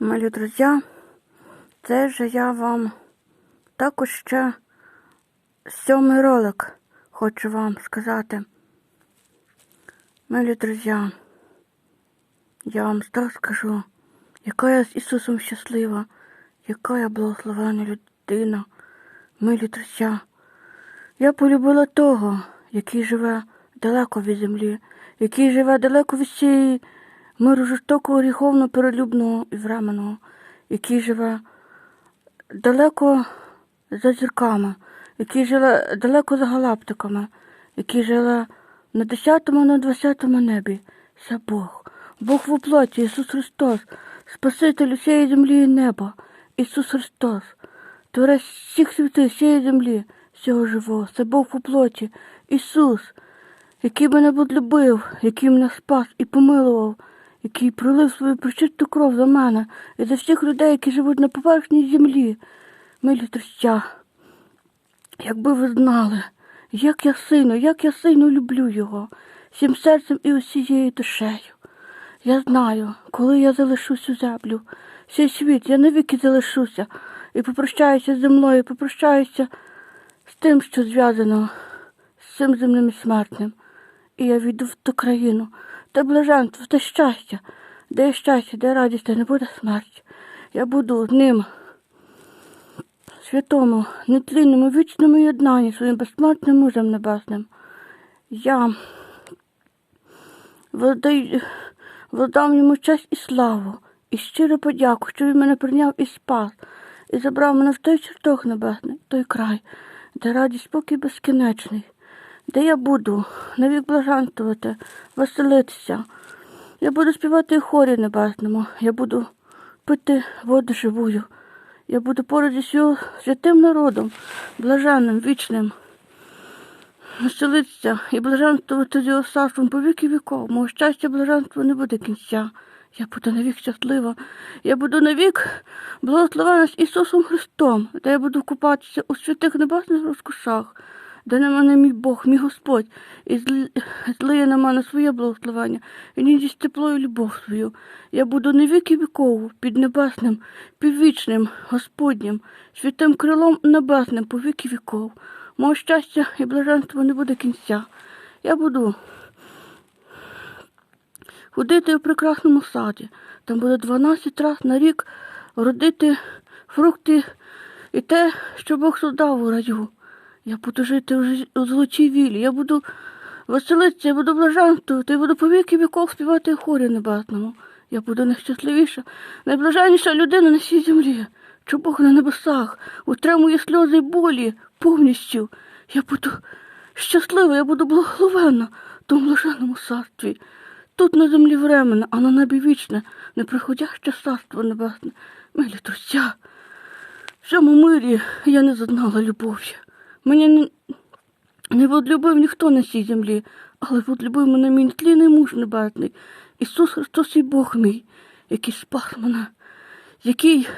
Мої друзі, це же я вам також ще сьомий ролик хочу вам сказати. Милі друзі, я вам так скажу, яка я з Ісусом щаслива, яка я благословена людина, милі друзі. Я полюбила того, який живе далеко від землі, який живе далеко від цієї миру жорстокого, гріховно перелюбного і временного, який живе далеко за зірками, який живе далеко за галактиками, який живе на десятому, на двадцятому небі. Це Бог. Бог в оплоті, Ісус Христос, Спаситель усієї землі і неба, Ісус Христос, Творець всіх світів, всієї землі, всього живого. Це Бог у плоті, Ісус, який мене подлюбив, який мене спас і помилував, який пролив свою причисту кров за мене і за всіх людей, які живуть на поверхні землі. Милі друзі, якби ви знали, як я сильно, як я сильно люблю його, всім серцем і усією душею. Я знаю, коли я залишу цю землю, цей світ, я навіки залишуся і попрощаюся з землею, попрощаюся з тим, що зв'язано з цим земним і смертним. І я війду в ту країну, де блаженство, де щастя, де щастя, де радість, де не буде смерті. Я буду з ним святому, нетлінному, вічному єднанні своїм безсмертним мужем небесним. Я водай- воздам йому честь і славу, і щиро подяку, що він мене прийняв і спас, і забрав мене в той чертог небесний, в той край, де радість спокій безкінечний, де я буду навік блаженствувати, веселитися. Я буду співати хорі небесному, я буду пити воду живую. Я буду поруч свого святим народом, блаженним, вічним, веселитися і блаженствувати з його царством по віки віков. Мого щастя, блаженства не буде кінця. Я буду навік щаслива. Я буду навік благословена з Ісусом Христом, де я буду купатися у святих небесних розкошах, де на мене мій Бог, мій Господь, і злиє на мене своє благословення, і нідість тепло і любов свою. Я буду не віки вікову, під небесним, піввічним, Господнім, святим крилом небесним по віки віков. Мого щастя і блаженства не буде кінця. Я буду ходити у прекрасному саді. Там буде 12 раз на рік родити фрукти і те, що Бог создав у раю. Я буду жити у, золотій вілі, я буду веселитися, я буду блаженствувати, я буду по віки віков співати хорі небесному. Я буду найщасливіша, найблаженніша людина на цій землі, що Бог на небесах утримує сльози й болі повністю. Я буду щаслива, я буду благословенна в тому блаженному царстві. Тут на землі временно, а на небі вічне, неприходяще царство небесне. Милі друзі, в цьому мирі я не зазнала любові. Мені не, не подлюбив ніхто на цій землі, але подлюбив мене мій тлінний муж небесний, Ісус Христос і Бог мій, який спас мене, який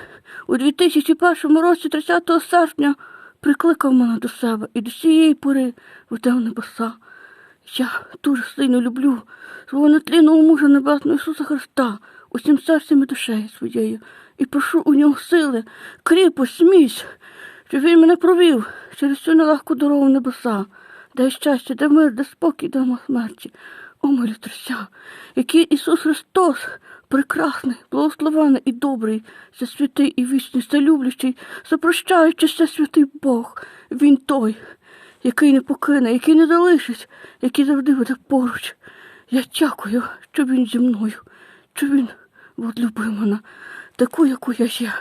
у 2001 році, 30 серпня, прикликав мене до себе і до цієї пори видав небеса. Я дуже сильно люблю свого нетлінного мужа небесного Ісуса Христа усім серцем і душею своєю, і прошу у нього сили, кріпость, міць, щоб він мене провів через цю нелегку дорогу в небеса, де щастя, де мир, де спокій, де смерті. О, милі друзі, який Ісус Христос, прекрасний, благословений і добрий, святий і вічний, це люблячий, запрощаючий, це святий Бог. Він той, який не покине, який не залишить, який завжди буде поруч. Я дякую, що він зі мною, що він відлюбив мене, таку, яку я є.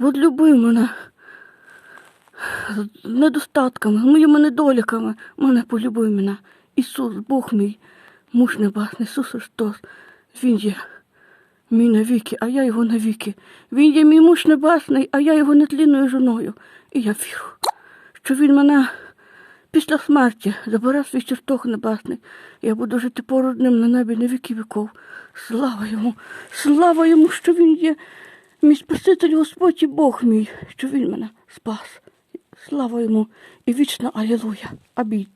Відлюбив мене з недостатками, з моїми недоліками. Мене полюбив мене. Ісус, Бог мій, муж небесний, Ісус Христос. Він є мій навіки, а я його навіки. Він є мій муж небесний, а я його нетлінною жоною. І я вірю, що він мене після смерті забере свій чертог небесний. Я буду жити поруч з ним на небі на віки віков. Слава йому, слава йому, що він є мій Спаситель Господь і Бог мій, що він мене спас. Слава йому і вічна Алілуя. Амінь.